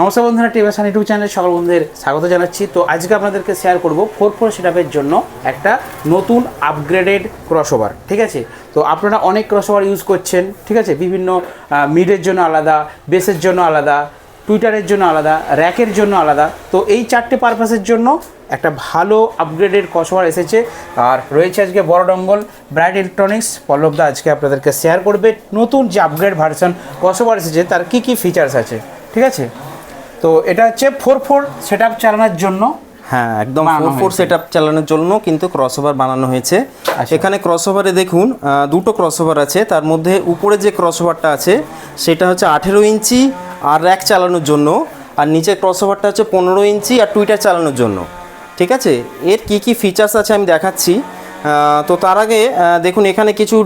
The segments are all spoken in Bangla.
নমস্কার বন্ধুরা টিভিশন ইউটিউব চ্যানেলে সকল বন্ধুদের স্বাগত জানাচ্ছি। তো আজকে আপনাদেরকে শেয়ার করব ফোর ফোর সেটআপের জন্য একটা নতুন আপগ্রেডেড ক্রসওভার ঠিক আছে? তো আপনারা অনেক ক্রসওভার ইউজ করছেন, ঠিক আছে? বিভিন্ন মিডের জন্য আলাদা বেসের জন্য আলাদা টুইটারের জন্য আলাদা র্যাকের জন্য আলাদা। তো এই চারটে পারপাসের জন্য একটা ভালো আপগ্রেডেড ক্রসওভার এসেছে। আর রয়েছে আজকে বড় ডঙ্গল ব্রাইট ইলেকট্রনিক্স পল্লবদা আজকে আপনাদেরকে শেয়ার করবে। নতুন যে আপগ্রেড ভার্সন ক্রসওভার এসেছে, তার কি কি ফিচার্স আছে, ঠিক আছে? তো এটা হচ্ছে ফোর ফোর সেট আপ চালানোর জন্য হ্যাঁ একদম ফোর ফোর। সেট চালানোর জন্য কিন্তু ক্রসওভার বানানো হয়েছে। আচ্ছা। এখানে ক্রসওভারে দেখুন দুটো ক্রসওভার আছে। তার মধ্যে উপরে যে ক্রসওভারটা আছে সেটা হচ্ছে আঠেরো ইঞ্চি আর র্যাক চালানোর জন্য। আর নিচে ক্রসওভারটা হচ্ছে পনেরো ইঞ্চি আর টুইটার চালানোর জন্য। ঠিক আছে? এর কি কি ফিচার্স আছে আমি দেখাচ্ছি। তো তার আগে দেখুন এখানে কিছু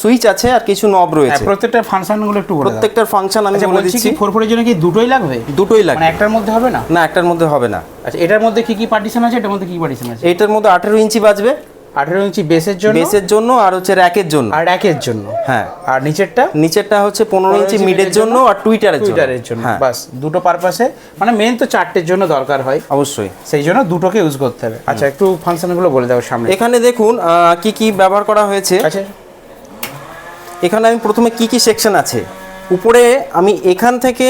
সুইচ আছে আর কিছু নব হ্যাঁ, রয়েছে। প্রত্যেকটা ফাংশনগুলো একটু বলে। প্রত্যেকটার ফাংশন আমি আচ্ছা বলে দিচ্ছি। ফোর ফোর ফোরের জন্য কি দুটোই লাগবে? দুটোই লাগবে। মানে একটার মধ্যে হবে না? না একটার মধ্যে হবে না। আচ্ছা এটার মধ্যে কি কি পার্টিশন আছে এটার মধ্যে কি পার্টিশন আছে? এটার মধ্যে আঠেরো ইঞ্চি বাজবে। আঠেরো ইঞ্চি বেসের জন্য? বেসের জন্য আর হচ্ছে র্যাকের জন্য। আর র্যাকের জন্য? হ্যাঁ। আর নিচেরটা? নিচেরটা হচ্ছে পনেরো ইঞ্চি মিডের জন্য আর টুইটারের টুইটারের জন্য। হ্যাঁ। বাস দুটো পারপাসে। মানে মেন তো চারটের জন্য দরকার হয়। অবশ্যই। সেই জন্য দুটোকে ইউজ করতে হবে। আচ্ছা একটু ফাংশনগুলো বলে দাও সামনে। এখানে দেখুন কি কি ব্যবহার করা হয়েছে। আচ্ছা। এখানে আমি প্রথমে কি কি সেকশন আছে? উপরে আমি এখান থেকে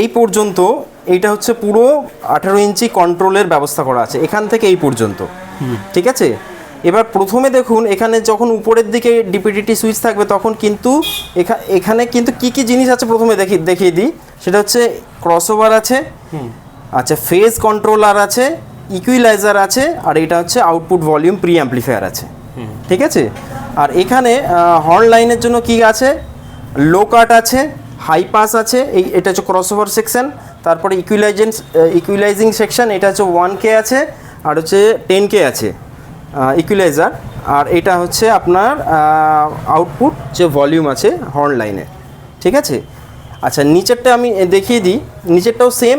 এই পর্যন্ত এইটা হচ্ছে পুরো আঠারো ইঞ্চি কন্ট্রোলের ব্যবস্থা করা আছে। এখান থেকে এই পর্যন্ত। ঠিক আছে? এবার প্রথমে দেখুন এখানে যখন উপরের দিকে ডিপিডিটি সুইচ থাকবে তখন কিন্তু এখানে কিন্তু কি কি জিনিস আছে প্রথমে দেখি দেখিয়ে দিই। সেটা হচ্ছে ক্রসওভার আছে আচ্ছা ফেজ কন্ট্রোলার আছে ইকুইলাইজার আছে আর এটা হচ্ছে আউটপুট ভলিউম প্রি অ্যাম্পলিফায়ার আছে ঠিক আছে? আর এখানে হর্ন লাইনের জন্য কি আছে? লো কাট আছে হাই পাস আছে এই এটা হচ্ছে ক্রসওভার সেকশন তারপরে ইকুইলাইজেন ইকুইলাইজিং সেকশন এটা হচ্ছে ওয়ান কে আছে আর হচ্ছে টেন কে আছে ইকুইলাইজার আর এটা হচ্ছে আপনার আউটপুট যে ভলিউম আছে হর্ন লাইনে ঠিক আছে? আচ্ছা নিচেরটা আমি দেখিয়ে দিই, নিচেরটাও সেম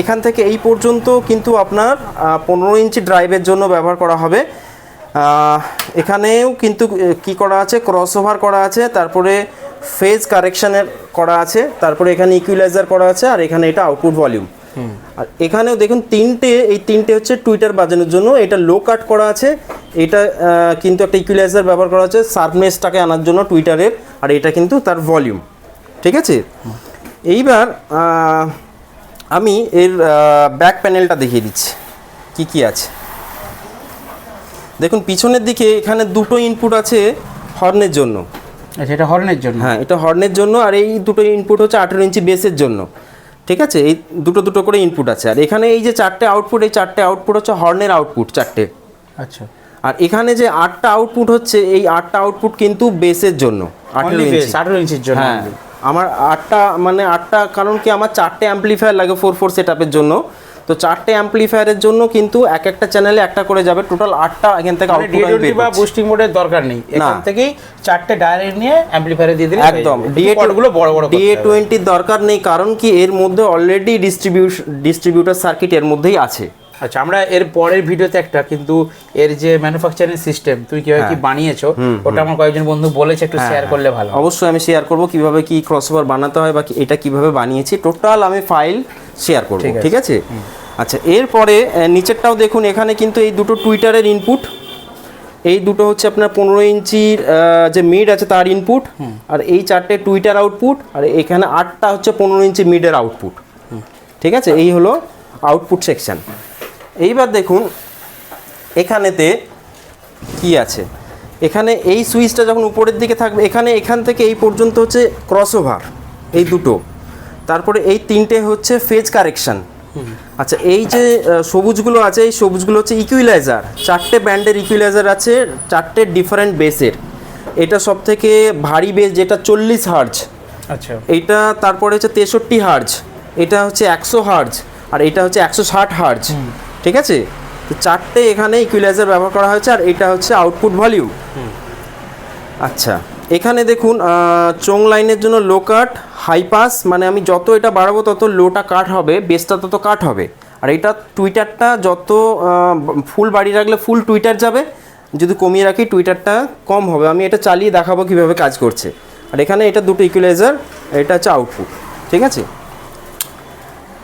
এখান থেকে এই পর্যন্ত কিন্তু আপনার পনেরো ইঞ্চি ড্রাইভের জন্য ব্যবহার করা হবে। এখানেও কিন্তু কি করা আছে? ক্রস ওভার করা আছে, তারপরে ফেজ কারেকশানের করা আছে, তারপরে এখানে ইকুইলাইজার করা আছে, আর এখানে এটা আউটপুট ভলিউম আর এখানেও দেখুন তিনটে এই তিনটে হচ্ছে টুইটার বাজানোর জন্য। এটা লো কাট করা আছে। এটা কিন্তু একটা ইকুইলাইজার ব্যবহার করা আছে সার্ভনেসটাকে আনার জন্য টুইটারের আর এটা কিন্তু তার ভলিউম ঠিক আছে? এইবার আমি এর ব্যাক প্যানেলটা দেখিয়ে দিচ্ছি। কি কি আছে? দেখুন পিছনের দিকে এখানে দুটো ইনপুট আছে হর্নের জন্য। আচ্ছা এটা হর্নের জন্য? হ্যাঁ এটা হর্নের জন্য। আর এই দুটো ইনপুট হচ্ছে আঠেরো ইঞ্চি বেসের জন্য। ঠিক আছে? এই দুটো দুটো করে ইনপুট আছে। আর এখানে এই যে চারটে আউটপুট এই চারটে আউটপুট হচ্ছে হর্নের আউটপুট চারটে। আচ্ছা। আর এখানে যে আটটা আউটপুট হচ্ছে এই আটটা আউটপুট কিন্তু বেসের জন্য আঠেরো Only ইঞ্চি base, 18 ইঞ্চির জন্য হ্যাঁ। আমার আটটা মানে আটটা কারণ কি আমার চারটে অ্যাম্পলিফায়ার লাগে ফোর ফোর সেট জন্য। তো চারটে অ্যাম্পলিফায়ারের জন্য কিন্তু এক একটা চ্যানেলে একটা করে যাবে। টোটাল আটটা এখান থেকে মানে আউটপুট বা বুস্টিং মোডের দরকার নেই। এখান থেকেই চারটে ডায়ারেক্ট নিয়ে অ্যাম্পলিফায়ারে দিয়ে দিলে একদম। ডিএ গুলো বড় বড় ডিএ টোয়েন্টির দরকার নেই কারণ কি এর মধ্যে অলরেডি ডিস্ট্রিবিউশন ডিস্ট্রিবিউটার সার্কিট এর মধ্যেই আছে। আচ্ছা আমরা এর পরের ভিডিওতে একটা কিন্তু এর যে ম্যানুফ্যাকচারিং সিস্টেম তুমি কীভাবে কি বানিয়েছো ওটা আমার কয়েকজন বন্ধু বলেছে একটু শেয়ার করলে ভালো অবশ্যই আমি শেয়ার করব কীভাবে কি ক্রসওভার বানাতে হয় বা এটা কীভাবে বানিয়েছি। টোটাল আমি ফাইল শেয়ার করব ঠিক আছে। আচ্ছা এরপরে নিচেরটাও দেখুন এখানে কিন্তু এই দুটো টুইটারের ইনপুট এই দুটো হচ্ছে আপনার পনেরো ইঞ্চির যে মিড আছে তার ইনপুট আর এই চারটে টুইটার আউটপুট আর এখানে আটটা হচ্ছে পনেরো ইঞ্চি মিডের আউটপুট ঠিক আছে? এই হলো আউটপুট সেকশন এইবার দেখুন এখানেতে কি আছে? এখানে এই সুইচটা যখন উপরের দিকে থাকবে এখানে এখান থেকে এই পর্যন্ত হচ্ছে ক্রসওভার এই দুটো। তারপরে এই তিনটে হচ্ছে ফেজ কারেকশন আচ্ছা এই যে সবুজগুলো আছে এই সবুজগুলো হচ্ছে ইকুইলাইজার চারটে ব্যান্ডের ইকুইলাইজার আছে চারটে ডিফারেন্ট বেসের এটা সব থেকে ভারী বেস যেটা চল্লিশ হার্জ আচ্ছা। এইটা তারপরে হচ্ছে তেষট্টি হার্জ এটা হচ্ছে একশো হার্জ আর এটা হচ্ছে একশো ষাট হার্জ ঠিক আছে? তো চারটে এখানে ইকুইলাইজার ব্যবহার করা হয়েছে আর এটা হচ্ছে আউটপুট ভলিউম আচ্ছা। এখানে দেখুন চোং লাইনের জন্য লো কাট হাই পাস মানে আমি যত এটা বাড়াবো তত লোটা কাট হবে বেসটা তত কাট হবে। আর এটা টুইটারটা যত ফুল বাড়িয়ে রাখলে ফুল টুইটার যাবে, যদি কমিয়ে রাখি টুইটারটা কম হবে। আমি এটা চালিয়ে দেখাবো কীভাবে কাজ করছে। আর এখানে এটা দুটো ইকুইলাইজার এটা হচ্ছে আউটপুট ঠিক আছে?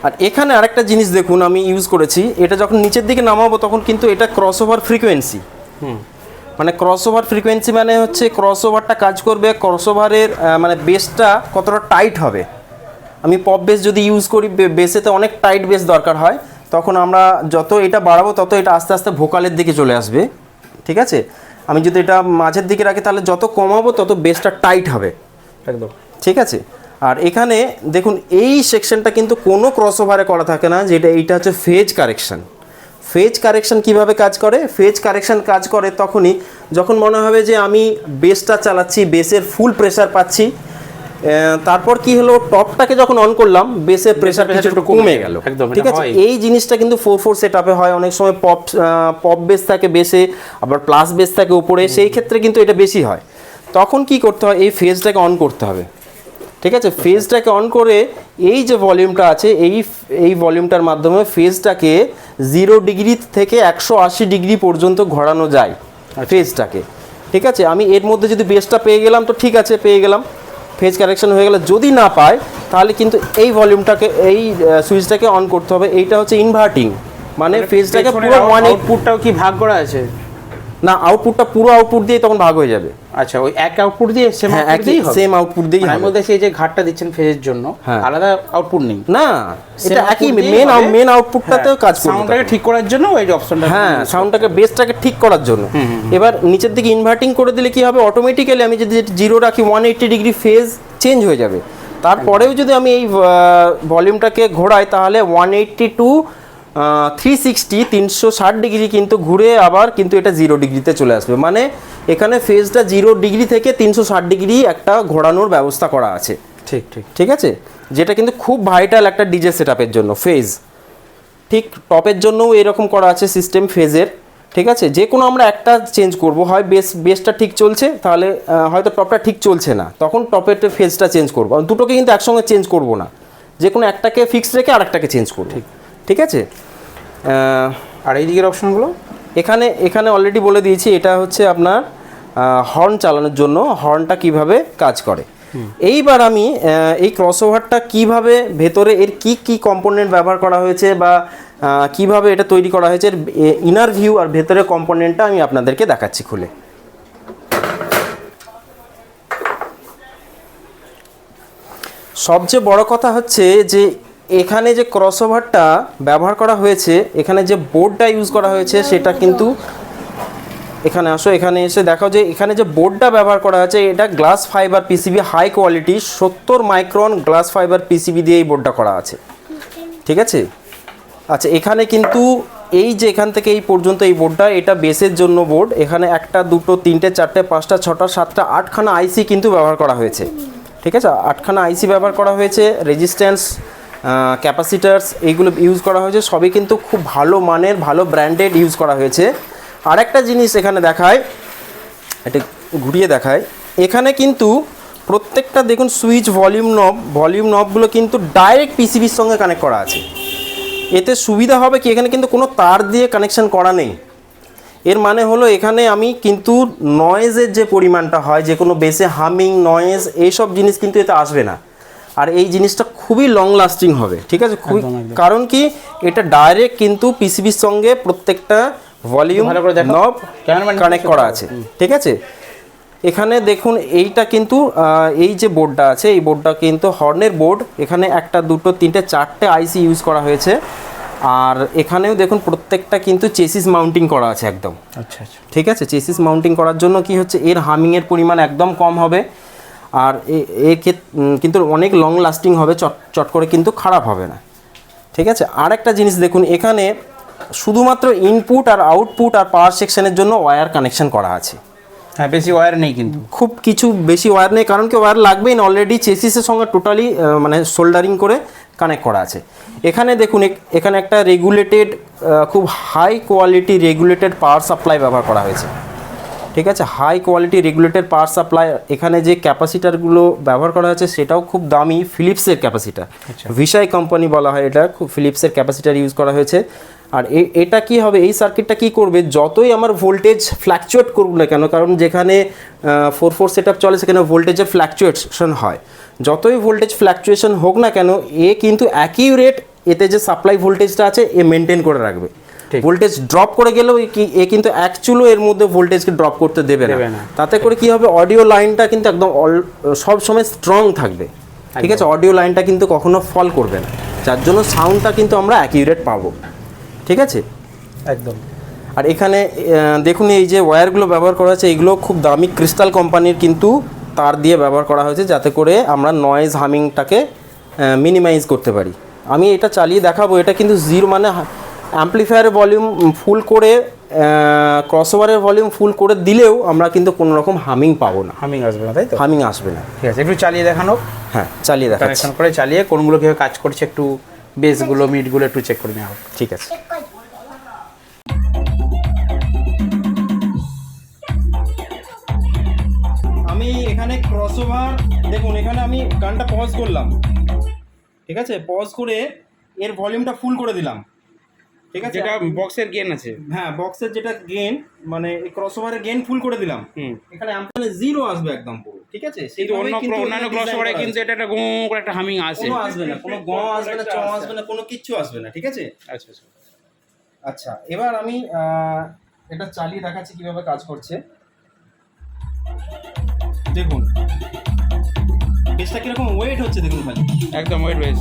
আর এখানে আরেকটা জিনিস দেখুন, আমি ইউজ করেছি। এটা যখন নিচের দিকে নামাবো তখন কিন্তু এটা ক্রস ওভার ফ্রিকোয়েন্সি মানে ক্রস ওভার ফ্রিকোয়েন্সি মানে হচ্ছে ক্রস ওভারটা কাজ করবে ক্রস ওভারের মানে বেসটা কতটা টাইট হবে। আমি পপ বেস যদি ইউজ করি বেসেতে অনেক টাইট বেস দরকার হয় তখন আমরা যত এটা বাড়াবো তত এটা আস্তে আস্তে ভোকালের দিকে চলে আসবে ঠিক আছে? আমি যদি এটা মাঝের দিকে রাখি তাহলে যত কমাবো তত বেসটা টাইট হবে। একদম। ঠিক আছে? আর এখানে দেখুন এই সেকশনটা কিন্তু কোনো ক্রস ওভারে করা থাকে না যেটা এইটা হচ্ছে ফেজ কারেকশন ফেজ কারেকশন কীভাবে কাজ করে? ফেজ কারেকশন কাজ করে তখনই যখন মনে হবে যে আমি বেসটা চালাচ্ছি বেসের ফুল প্রেসার পাচ্ছি তারপর কি হলো? টপটাকে যখন অন করলাম বেসের প্রেসার একটু কমে গেল। একদম, ঠিক আছে। এই জিনিসটা কিন্তু ফোর ফোর সেট আপে হয়। অনেক সময় পপ পপ বেস থাকে বেসে আবার প্লাস বেস থাকে উপরে সেই ক্ষেত্রে কিন্তু এটা বেশি হয়। তখন কি করতে হয়? এই ফেজটাকে অন করতে হবে। ঠিক আছে? ফেজটাকে অন করে এই যে ভলিউমটা আছে এই এই ভলিউমটার মাধ্যমে ফেজটাকে জিরো ডিগ্রি থেকে একশো আশি ডিগ্রি পর্যন্ত ঘোরানো যায় ফেজটাকে ঠিক আছে? আমি এর মধ্যে যদি বেসটা পেয়ে গেলাম তো ঠিক আছে পেয়ে গেলাম। ফেজ কারেকশন হয়ে গেলে যদি না পায় তাহলে কিন্তু এই ভলিউমটাকে এই সুইচটাকে অন করতে হবে। এইটা হচ্ছে ইনভার্টিং মানে ফেজটাকে পুরো ওয়ান এইট আউটপুটটাও কি ভাগ করা আছে? না আউটপুটটা পুরো আউটপুট দিয়ে তখন ভাগ হয়ে যাবে। আচ্ছা ওই এক আউটপুট দিয়ে সেম আউটপুট একই সেম আউটপুট মানে আমি বলতে এই যে ঘাটটা দিচ্ছেন ফেজের জন্য হ্যাঁ। আলাদা আউটপুট নেই। না এটা একই মেন মেন আউটপুটটাতেও কাজ করবে সাউন্ডটাকে ঠিক করার জন্য ওই যে অপশনটা হ্যাঁ সাউন্ডটাকে বেসটাকে ঠিক করার জন্য। এবার নিচের দিকে ইনভার্টিং করে দিলে কি হবে? অটোমেটিক্যালি আমি যদি জিরো রাখি one eighty degree phase change হয়ে যাবে। তারপরেও যদি আমি এই ভলিউমটাকে ঘোরাই তাহলে one eighty two three sixty তিনশো ষাট ডিগ্রি কিন্তু ঘুরে আবার কিন্তু এটা জিরো ডিগ্রিতে চলে আসবে। মানে এখানে ফেজটা জিরো ডিগ্রি থেকে তিনশো ষাট ডিগ্রি একটা ঘোরানোর ব্যবস্থা করা আছে। ঠিক ঠিক। ঠিক আছে? যেটা কিন্তু খুব ভাইটাল একটা ডিজে সেটআপের জন্য ফেজ ঠিক টপের জন্যও এরকম করা আছে সিস্টেম ফেজের ঠিক আছে? যে কোনো আমরা একটা চেঞ্জ করব। হয় বেস বেসটা ঠিক চলছে তাহলে হয়তো টপটা ঠিক চলছে না। তখন টপের ফেজটা চেঞ্জ করব। দুটোকে কিন্তু একসঙ্গে চেঞ্জ করব না। যে কোনো একটাকে ফিক্স রেখে আরেকটাকে চেঞ্জ করব। ঠিক। আছে? আর এই দিকের অপশনগুলো এখানে এখানে অলরেডি বলে দিয়েছি এটা হচ্ছে আপনার হর্ন চালানোর জন্য হর্নটা কীভাবে কাজ করে। এইবার আমি এই ক্রসওভারটা কীভাবে ভেতরে এর কি কি কম্পোনেন্ট ব্যবহার করা হয়েছে বা কীভাবে এটা তৈরি করা হয়েছে ইনার ভিউ আর ভেতরের কম্পোনেন্টটা আমি আপনাদেরকে দেখাচ্ছি খুলে। সবচেয়ে বড় কথা হচ্ছে যে এখানে যে ক্রসওভারটা ব্যবহার করা হয়েছে, এখানে যে বোর্ডটা ইউজ করা হয়েছে, সেটা কিন্তু এখানে আসো, এখানে এসে দেখো যে এখানে যে বোর্ডটা ব্যবহার করা হয়েছে, এটা glass fibre PCB high quality সত্তর মাইক্রন গ্লাস ফাইবার পিসিবি দিয়ে এই বোর্ডটা করা আছে। ঠিক আছে? আচ্ছা এখানে কিন্তু এই যে এখান থেকে এই পর্যন্ত এই বোর্ডটা এটা বেসের জন্য বোর্ড এখানে একটা, দুটো, তিনটে, চারটে, পাঁচটা, ছটা, সাতটা, আটখানা আইসি কিন্তু ব্যবহার করা হয়েছে। ঠিক আছে? আটখানা আইসি ব্যবহার করা হয়েছে রেজিস্ট্যান্স ক্যাপাসিটার্স এইগুলো ইউজ করা হয়েছে, সবই কিন্তু খুব ভালো মানের, ভালো ব্র্যান্ডেড ইউজ করা হয়েছে। আর একটা জিনিস এখানে দেখায়, এটা ঘুরিয়ে দেখায়, এখানে কিন্তু প্রত্যেকটা দেখুন সুইচ ভলিউম নব ভলিউম নবগুলো কিন্তু ডাইরেক্ট পিসিবির সঙ্গে কানেক্ট করা আছে। এতে সুবিধা হবে কি, এখানে কিন্তু কোনো তার দিয়ে কানেকশন করা নেই। এর মানে হলো এখানে আমি কিন্তু নয়েজের যে পরিমাণটা হয়, যে কোনো বেসে হামিং নয়েজ এইসব জিনিস কিন্তু এতে আসবে না। আর এই জিনিসটা খুবই লং লাস্টিং হবে ঠিক আছে? খুবই। কারণ কি এটা ডাইরেক্ট কিন্তু পিসিবির সঙ্গে প্রত্যেকটা ভলিউম ভালো নব কানেক্ট করা আছে ঠিক আছে? এখানে দেখুন এইটা কিন্তু এই যে বোর্ডটা আছে এই বোর্ডটা কিন্তু হর্নের বোর্ড এখানে একটা দুটো তিনটে চারটে আইসি ইউজ করা হয়েছে। আর এখানেও দেখুন প্রত্যেকটা কিন্তু চেসিস মাউন্টিং করা আছে একদম। আচ্ছা আচ্ছা। ঠিক আছে? চেসিস মাউন্টিং করার জন্য কি হচ্ছে এর হামিংয়ের পরিমাণ একদম কম হবে। আর এ- কিন্তু অনেক লং লাস্টিং হবে চট চট করে কিন্তু খারাপ হবে না। ঠিক আছে? আর একটা জিনিস দেখুন এখানে শুধুমাত্র ইনপুট আর আউটপুট আর পাওয়ার সেকশনের জন্য ওয়্যার কানেকশন করা আছে। হ্যাঁ বেশি ওয়্যার নেই কিন্তু। খুব কিছু বেশি ওয়্যার নেই কারণ কি ওয়্যার লাগবেই না অলরেডি চেসিসের সঙ্গে টোটালি মানে সোল্ডারিং করে কানেক্ট করা আছে। এখানে দেখুন এখানে একটা রেগুলেটেড খুব high quality regulated power supply ব্যবহার করা হয়েছে। ঠিক আছে? High quality regulated power supply এখানে যে ক্যাপাসিটারগুলো ব্যবহার করা হয়েছে সেটাও খুব দামি ফিলিপসের ক্যাপাসিটার ভিসাই কোম্পানি বলা হয় এটা খুব ফিলিপসের ক্যাপাসিটার ইউজ করা হয়েছে। আর এ- এটা কি হবে? এই সার্কিটটা কি করবে? যতই আমার ভোল্টেজ ফ্ল্যাকচুয়েট করুক না কেন কারণ যেখানে ফোর ফোর সেট চলে সেখানে ভোল্টেজের ফ্ল্যাকচুয়েশন হয়। যতই ভোল্টেজ ফ্ল্যাকচুয়েশন হোক না কেন এ কিন্তু অ্যাকিউরেট এতে যে সাপ্লাই ভোল্টেজটা আছে এ মেনটেন করে রাখবে। ভোল্টেজ ড্রপ করে গেলেও এ কি- এ কিন্তু অ্যাকচুয়ালও এর মধ্যে ভোল্টেজকে ড্রপ করতে দেবে না। তাতে করে কি হবে? অডিও লাইনটা কিন্তু একদম সব সময় স্ট্রং থাকবে। ঠিক আছে? অডিও লাইনটা কিন্তু কখনো ফল করবে না। যার জন্য সাউন্ডটা কিন্তু আমরা অ্যাকিউরেট পাবো। ঠিক আছে? একদম। আর এখানে দেখুন এই যে ওয়্যারগুলো ব্যবহার করা হয়েছে এগুলো খুব দামি ক্রিস্টাল কোম্পানির কিন্তু তার দিয়ে ব্যবহার করা হয়েছে যাতে করে আমরা নয়েজ হামিংটাকে মিনিমাইজ করতে পারি। আমি এটা চালিয়ে দেখাবো। এটা কিন্তু জিরো মানে অ্যাম্পলিফায়ারের ভলিউম ফুল করে ক্রসওভারের ভলিউম ফুল করে দিলেও আমরা কিন্তু কোনো রকম হামিং পাবো না। হামিং আসবে না তাই তো? হামিং আসবে না। ঠিক আছে একটু চালিয়ে দেখানো হ্যাঁ চালিয়ে দেখাচ্ছি। কানেকশন করে চালিয়ে কোনগুলো কীভাবে কাজ করছে একটু বেসগুলো মিটগুলো একটু চেক করে নেওয়া হোক। ঠিক আছে। আমি এখানে ক্রসওভার দেখুন এখানে আমি গানটা পজ করলাম। ঠিক আছে পজ করে এর ভলিউমটা ফুল করে দিলাম। ঠিক আছে? যেটা বক্সের গেন আছে। হ্যাঁ বক্সের যেটা গেন মানে ক্রসওভারের গেন ফুল করে দিলাম। এখানে এখানে জিরো আসবে একদম পুরো ঠিক আছে? কিন্তু অন্য অন্যান্য ক্রসওভারে কিন্তু এটা একটা গুঁ করে একটা হামিং আসে কোনো আসবে না কোনো গ আসবে না চ আসবে না কোনো কিচ্ছু আসবে না ঠিক আছে? আচ্ছা আচ্ছা। আচ্ছা এবার আমি এটা চালিয়ে দেখাচ্ছি কীভাবে কাজ করছে। দেখুন। বেসটা কীরকম ওয়েট হচ্ছে দেখুন খালি একদম ওয়েট বেস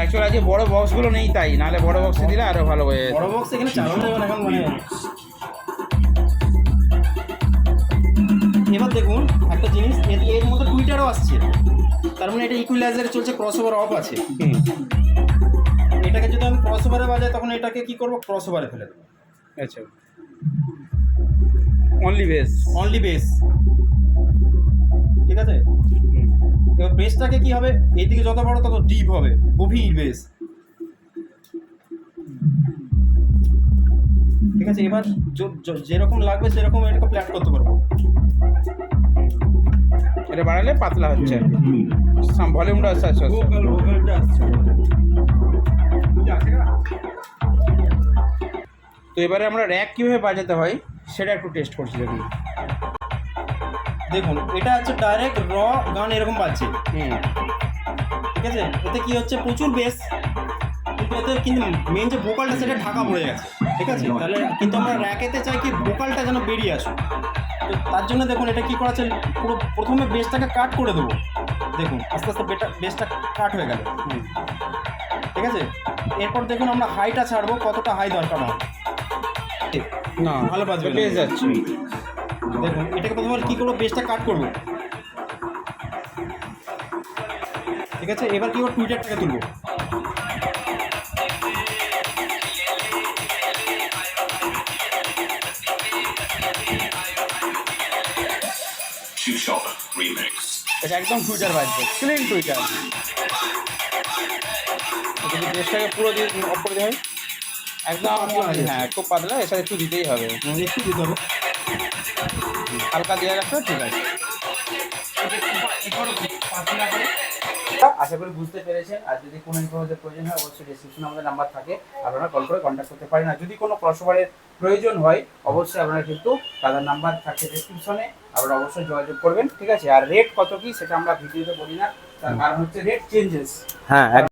অ্যাকচুয়ালি আজকে বড় বক্সগুলো নেই তাই নাহলে বড় বক্সে দিলে আরও ভালো হয়ে। বড় বক্স এখানে চালানো যাবে না এখন মানে এবার দেখুন একটা জিনিস এর এর মধ্যে টুইটারও আসছে। তার মানে এটা ইকুইলাইজারে চলছে ক্রস ওভার অফ আছে এটাকে যদি আমি ক্রস ওভারে বাজাই তখন এটাকে কি করব? ক্রস ওভারে ফেলে দেবো। আচ্ছা। অনলি বেস অনলি বেস ঠিক আছে? এবার বেসটাকে কি হবে? এইদিকে যত বড় তত ডিপ হবে। গভীর বেস। ঠিক আছে এবার যেরকম লাগবে সেরকম এটাকে প্ল্যাট করতে পারব। এটা বাড়ালে পাতলা হচ্ছে। ভলিউমটা আসছে তো এবারে আমরা র্যাক কীভাবে বাজাতে হয় সেটা একটু টেস্ট করছি দেখুন। দেখুন এটা হচ্ছে ডাইরেক্ট র গান এরকম হুম। ঠিক আছে? এতে কি হচ্ছে? প্রচুর বেস কিন্তু এতে কিন্তু মেন যে ভোকালটা সেটা ঢাকা পড়ে গেছে। ঠিক আছে? তাহলে কিন্তু আমরা র্যাকেতে চাই কি ভোকালটা যেন বেরিয়ে আসুক। তো তার জন্য দেখুন এটা কি করা পুরো প্রথমে বেসটাকে কাট করে দেবো। দেখুন আস্তে আস্তে বেটা বেসটা কাট হয়ে গেল। ঠিক আছে? এরপর দেখুন আমরা হাইটা ছাড়বো। কতটা হাই দরকার হয়? না ভালো বাজবে। বেস যাচ্ছে। দেখুন এটাকে প্রথমে কী করব? বেসটা কাট করব। ঠিক আছে? এবার কি করব? টুইটারটাকে তুলবো। এটা একদম টুইটার বাজছে ক্লিন টুইটার যদি বেসটাকে পুরো দিয়ে অফ করে দেওয়া হয় একদম হ্যাঁ খুব পাতলা এর সাথে একটু দিতেই হবে। একটু দিতে হবে। হালকা দিয়ে রাখলে ঠিক আছে। আশা করি বুঝতে পেরেছেন। আর যদি কোনো ইনফরমেশন প্রয়োজন হয়, অবশ্যই ডিসক্রিপশনে আমাদের নাম্বার থাকে। আপনারা কল করে কন্ট্যাক্ট করতে পারেন। আর যদি কোনো ক্রসওভারের প্রয়োজন হয়, অবশ্যই আপনারা কিন্তু তাদের নাম্বার থাকে ডিসক্রিপশনে আপনারা অবশ্যই যোগাযোগ করবেন, ঠিক আছে? আর রেট কত কি, সেটা আমরা ভিডিওতে বলি না। তার কারণ হচ্ছে রেট চেঞ্জেস হ্যাঁ